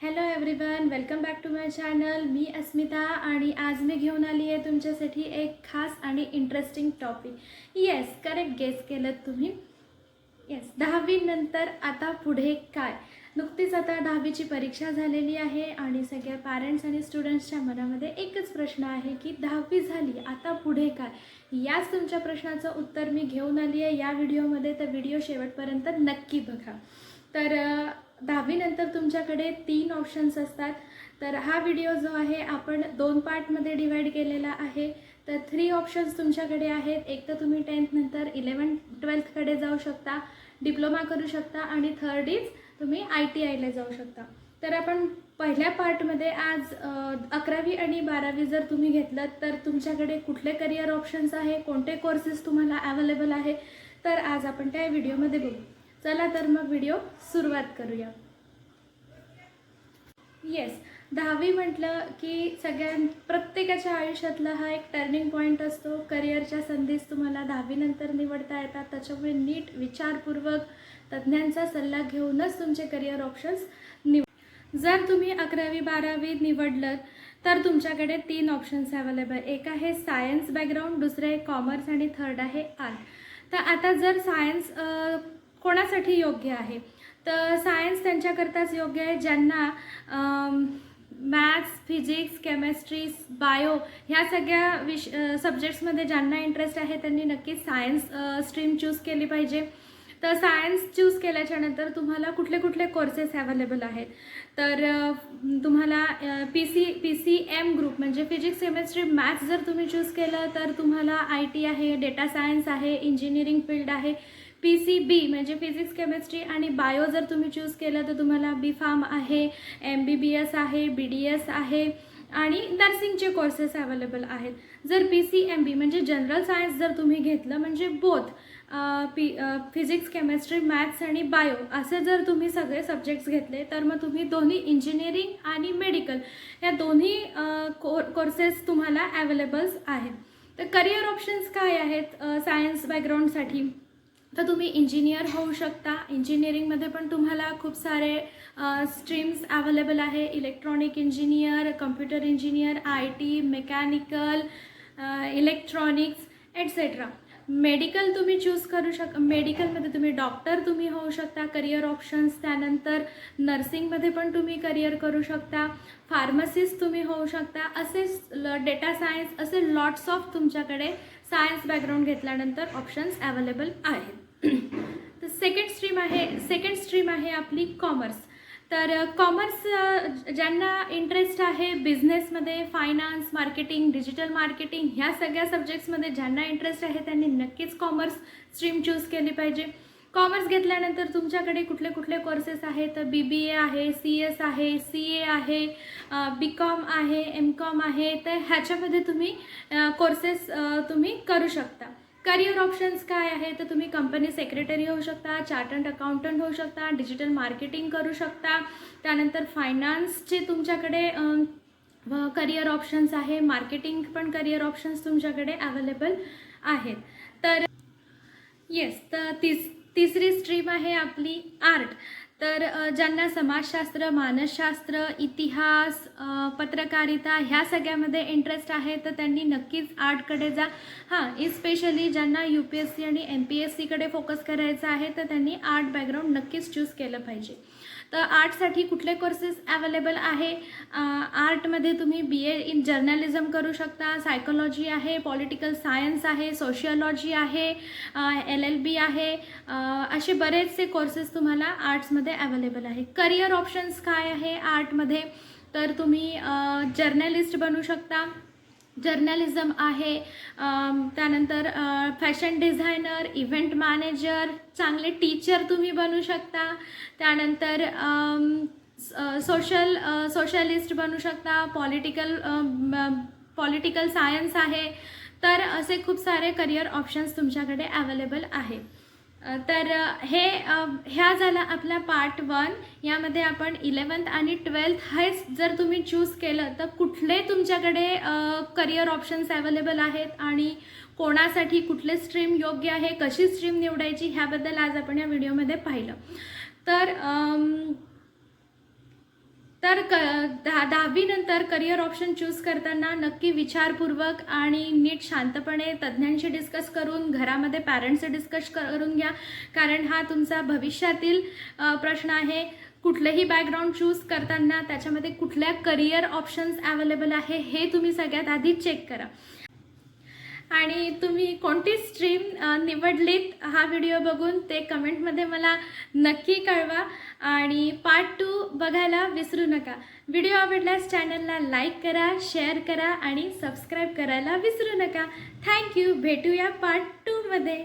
Hello everyone welcome back to my channel मी अस्मिता आणि आज मी घेऊन आली आहे तुमच्यासाठी एक खास आणि interesting topic yes correct guess केलं तुम्ही. येस दहावीनंतर आता पुढे काय? नुकतीच आता दहावीची परीक्षा झालेली आहे आणि सगळ्या पॅरेंट्स आणि स्टुडंट्सच्या मनामध्ये एकच प्रश्न आहे की दहावी झाली आता पुढे काय? याच तुमच्या प्रश्नाचं उत्तर मी घेऊन आली आहे या व्हिडिओमध्ये तर व्हिडिओ शेवटपर्यंत नक्की बघा. तर दहावीनंतर तुमच्याकडे तीन ऑप्शन्स असतात. तर हा व्हिडिओ जो आहे आपण दोन पार्टमध्ये डिवाईड केलेला आहे. तर थ्री ऑप्शन्स तुमच्याकडे आहेत. एक तर तुम्ही टेन्थनंतर इलेवन ट्वेल्थकडे जाऊ शकता डिप्लोमा करू शकता आणि थर्ड इज तुम्ही आय टी आयला जाऊ शकता. तर आपण पहिल्या पार्टमध्ये आज अकरावी आणि बारावी जर तुम्ही घेतलं तर तुमच्याकडे कुठले करिअर ऑप्शन्स आहे? कोणते कोर्सेस तुम्हाला अवेलेबल आहे? तर आज आपण त्या व्हिडिओमध्ये बघू. चला तर मग व्हिडिओ सुरुवात करूया. येस दहावी म्हटलं की सगळ्यां प्रत्येकाच्या आयुष्यातला हा एक टर्निंग पॉईंट असतो. करिअरच्या संधीच तुम्हाला दहावीनंतर निवडता येतात. त्याच्यामुळे नीट विचारपूर्वक तज्ज्ञांचा सल्ला घेऊनच तुमचे करिअर ऑप्शन्स निवड जर तुम्ही अकरावी बारावी निवडलं तर तुमच्याकडे तीन ऑप्शन्स अवेलेबल एक आहे सायन्स बॅकग्राऊंड दुसरं आहे कॉमर्स आणि थर्ड आहे आर्ट तर आता जर सायन्स कोणासाठी योग्य आहे? तर सायन्स त्यांच्याकरताच योग्य आहे ज्यांना मॅथ्स फिजिक्स केमेस्ट्री बायो ह्या सगळ्या विश सब्जेक्ट्समध्ये ज्यांना इंटरेस्ट आहे त्यांनी नक्कीच सायन्स स्ट्रीम चूज केली पाहिजे. तर सायन्स चूज केल्याच्यानंतर तुम्हाला कुठले कुठले कोर्सेस अवेलेबल आहेत? तर तुम्हाला P C P C M group म्हणजे फिजिक्स केमिस्ट्री मॅथ्स जर तुम्ही चूज केलं तर तुम्हाला आय टी आहे डेटा सायन्स आहे इंजिनिअरिंग फील्ड आहे पी सी बी म्हणजे फिजिक्स केमिस्ट्री आणि बायो जर तुम्ही चूज केलं तर तुम्हाला बी फार्म आहे एम बी बी एस आहे बी डी एस आहे आणि नर्सिंगचे कोर्सेस अवेलेबल आहेत. जर पी सी एम बी म्हणजे जनरल सायन्स जर तुम्ही घेतलं म्हणजे both P physics chemistry maths आणि बायो असे जर तुम्ही सगळे सब्जेक्ट्स घेतले तर मग तुम्ही दोन्ही इंजिनिअरिंग आणि मेडिकल या दोन्ही को कोर्सेस तुम्हाला अवेलेबल्स आहेत. तर करिअर ऑप्शन्स काय आहेत सायन्स बॅकग्राऊंडसाठी तर तुम्ही इंजिनियर होऊ शकता. इंजिनिअरिंगमध्ये पण तुम्हाला खूप सारे स्ट्रीम्स अवेलेबल आहे. Electronic engineer computer engineer I T mechanical electronics etcetera medical तुम्ही चूज करू शक मेडिकलमध्ये तुम्ही डॉक्टर तुम्ही होऊ शकता. करिअर ऑप्शन्स त्यानंतर नर्सिंगमध्ये पण तुम्ही करिअर करू शकता. फार्मसिस्ट तुम्ही होऊ शकता. असे डेटा सायन्स असे लॉट्स ऑफ तुमच्याकडे सायन्स बॅकग्राऊंड घेतल्यानंतर ऑप्शन्स अवेलेबल आहेत. तर सेकंड स्ट्रीम आहे सेकंड स्ट्रीम आहे आपली कॉमर्स तर uh, कॉमर्स uh, ज्यांना इंटरेस्ट आहे बिझनेसमध्ये फायनान्स मार्केटिंग डिजिटल मार्केटिंग ह्या सगळ्या सब्जेक्ट्समध्ये ज्यांना इंटरेस्ट आहे त्यांनी नक्कीच कॉमर्स स्ट्रीम चूज केली पाहिजे. कॉमर्स घेतल्यानंतर तुमच्याकडे कुठले कुठले कोर्सेस आहेत? तर बी बी ए आहे सी एस आहे सी ए आहे uh, बी कॉम आहे एम कॉम आहे. तर ह्याच्यामध्ये तुम्ही कोर्सेस तुम्ही करू शकता. करिअर ऑप्शन्स काय आहे तर तुम्ही कंपनी सेक्रेटरी होऊ शकता चार्टर्ड अकाउंटंट होऊ शकता डिजिटल मार्केटिंग करू शकता. त्यानंतर फायनान्सचे तुमच्याकडे करिअर ऑप्शन्स आहे. मार्केटिंग पण करिअर ऑप्शन्स तुमच्याकडे अवेलेबल आहेत. तर येस तर तिस तिसरी स्ट्रीम आहे आपली आर्ट तर ज्यांना समाजशास्त्र मानसशास्त्र इतिहास पत्रकारिता ह्या सगळ्यामध्ये इंटरेस्ट आहे तर त्यांनी नक्कीच आर्टकडे जा. हां इस्पेशली ज्यांना यू पी एस सी आणि एम पी एस सीकडे फोकस करायचं आहे तर त्यांनी आर्ट बॅकग्राऊंड नक्कीच चूज केलं पाहिजे. तर आर्टसाठी कुठले कोर्सेस अवेलेबल आहे? आर्टमध्ये तुम्ही बी ए इन जर्नलिझम करू शकता. सायकोलॉजी आहे पॉलिटिकल सायन्स आहे सोशियोलॉजी आहे एल एल बी आहे. असे बरेचसे कोर्सेस तुम्हाला आर्ट्समध्ये अवेलेबल आहे. करिअर ऑप्शन्स काय आहे आर्टमध्ये? तर तुम्ही जर्नलिस्ट बनू शकता. जर्नलिझम आहे. त्यानंतर फॅशन डिझायनर इव्हेंट मॅनेजर चांगले टीचर तुम्ही बनू शकता. त्यानंतर सोशल सोशलिस्ट बनू शकता. पॉलिटिकल पॉलिटिकल सायन्स आहे. तर असे खूप सारे करिअर ऑप्शन्स तुमच्याकडे अवेलेबल आहे. तर हे ह्या झाला आपला पार्ट वन यामध्ये आपण इलेवन्थ आणि ट्वेल्थ हेच जर तुम्ही चूज केलं तर कुठले तुमच्याकडे करिअर ऑप्शन्स अवेलेबल आहेत आणि कोणासाठी कुठले स्ट्रीम योग्य आहे कशी स्ट्रीम निवडायची ह्याबद्दल आज आपण या व्हिडिओमध्ये पाहिलं. तर तर क दहा दहावीनंतर करिअर ऑप्शन चूज करताना नक्की विचारपूर्वक आणि नीट शांतपणे तज्ज्ञांशी डिस्कस करून घरामध्ये पॅरेंट्सशी डिस्कस करून घ्या. कारण हा तुमचा भविष्यातील प्रश्न आहे. कुठलंही बॅकग्राऊंड चूज करताना त्याच्यामध्ये कुठल्या करिअर ऑप्शन्स अवेलेबल आहे हे तुम्ही सगळ्यात आधी चेक करा. आणि तुम्ही कोणती स्ट्रीम निवडलीत हा व्हिडिओ बघून ते कमेंटमध्ये मला नक्की कळवा. आणि पार्ट टू बघायला विसरू नका. व्हिडिओ आवडल्यास चॅनलला लाईक करा शेअर करा आणि सबस्क्राईब करायला विसरू नका. थँक्यू भेटूया पार्ट टूमध्ये